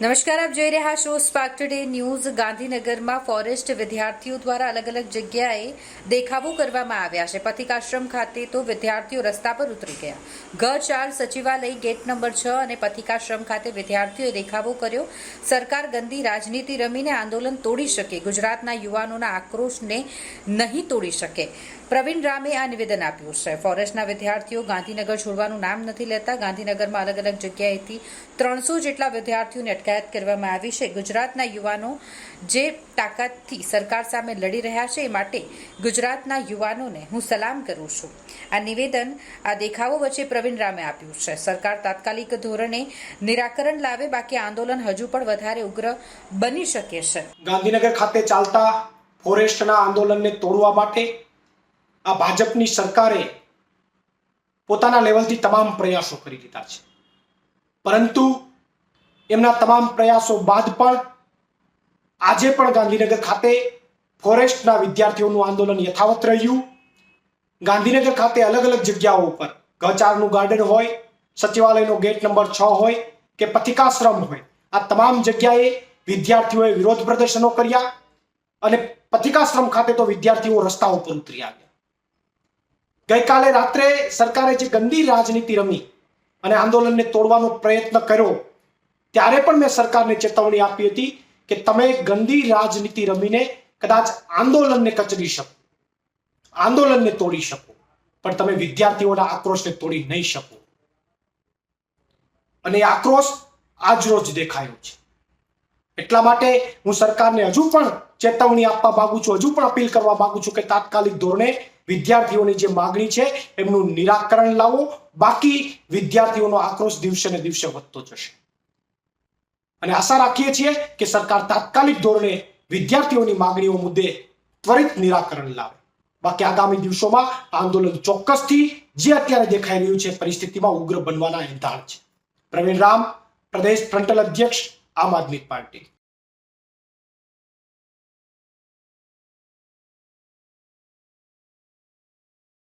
નમસ્કાર, આપ જોઈ રહ્યા છો સ્પાર્ક ટુડે ન્યૂઝ ગાંધીનગરમાં ફોરેસ્ટ વિદ્યાર્થીઓ દ્વારા અલગ અલગ જગ્યાએ દેખાવો કરવામાં આવ્યા છે. પથિકાશ્રમ ખાતે તો વિદ્યાર્થીઓ રસ્તા પર ઉતરી ગયા. ઘર ચાર સચિવાલય ગેટ નંબર છ અને પથિકાશ્રમ ખાતે વિદ્યાર્થીઓએ દેખાવો કર્યો. સરકાર ગંદી રાજનીતિ રમીને આંદોલન તોડી શકે. ગુજરાતના યુવાનોના આક્રોશને નહીં તોડી શકે. પ્રવીણ રામે આ નિવેદન આપ્યું છે. ફોરેસ્ટના વિદ્યાર્થીઓ ગાંધીનગર છોડવાનું નામ નથી લેતા. ગાંધીનગરમાં અલગ અલગ જગ્યાએથી ત્રણસો જેટલા વિદ્યાર્થીઓની અટકાયત કરવામાં આવી છે. ગુજરાતના યુવાનો જે તાકાતથી સરકાર સામે લડી રહ્યા છે એ માટે ગુજરાતના યુવાનોને હું સલામ કરું છું. આ નિવેદન, આ દેખાવો વચ્ચે પ્રવીણ રામે આપ્યું છે. સરકાર તાત્કાલિક ધોરણે નિરાકરણ લાવે, બાકી આંદોલન હજુ પણ વધારે ઉગ્ર બની શકે છે. ગાંધીનગર ખાતે ચાલતા ફોરેસ્ટના આંદોલનને તોડવા માટે આ ભાજપની સરકારે પોતાના લેવલથી તમામ પ્રયાસો કરી દીધા છે. પરંતુ એમના તમામ પ્રયાસો બાદ પણ આજે પણ ગાંધીનગર ખાતે ફોરેસ્ટના વિદ્યાર્થીઓનું આંદોલન યથાવત રહ્યું. ગાંધીનગર ખાતે અલગ અલગ જગ્યાઓ ઉપર ગચારનું ગાર્ડન હોય, સચિવાલયનો ગેટ નંબર છ હોય કે પથિકાશ્રમ હોય, આ તમામ જગ્યાએ વિદ્યાર્થીઓએ વિરોધ પ્રદર્શનો કર્યા અને પથિકાશ્રમ ખાતે તો વિદ્યાર્થીઓ રસ્તા ઉપર ઉતરી આવ્યા. ગઈકાલે રાત્રે સરકારે જે ગંદી રાજનીતિ રમી અને આંદોલનને તોડવાનો પ્રયત્ન કર્યો ત્યારે પણ મેં સરકારને ચેતવણી આપી હતી કે તમે ગંદી રાજનીતિ રમીને કદાચ આંદોલનને કચડી શકો, આંદોલનને તોડી શકો, પણ તમે વિદ્યાર્થીઓના આક્રોશને તોડી નહીં શકો. અને આક્રોશ આજ રોજ દેખાયો છે. એટલા માટે હું સરકારને હજુ પણ ચેતવણી આપવા માંગુ છું, હજુ પણ અપીલ કરવા માંગુ છું કે તાત્કાલિક ધોરણે વિદ્યાર્થીઓની જે માગણી છે, એમનું નિરાકરણ લાવો. બાકી વિદ્યાર્થીઓનો આક્રોશ દિવસે ને દિવસે વધતો જશે. અને આશા રાખીએ છીએ કે સરકાર તાત્કાલિક ધોરણે વિદ્યાર્થીઓની માગણીઓ મુદ્દે ત્વરિત નિરાકરણ લાવે. બાકી આગામી દિવસોમાં આંદોલન ચોક્કસથી જે અત્યારે દેખાઈ રહ્યું છે પરિસ્થિતિમાં ઉગ્ર બનવાના એંધાણ છે. પ્રવીણ રામ, પ્રદેશ ફ્રન્ટલ અધ્યક્ષ, આમ આદમી પાર્ટી.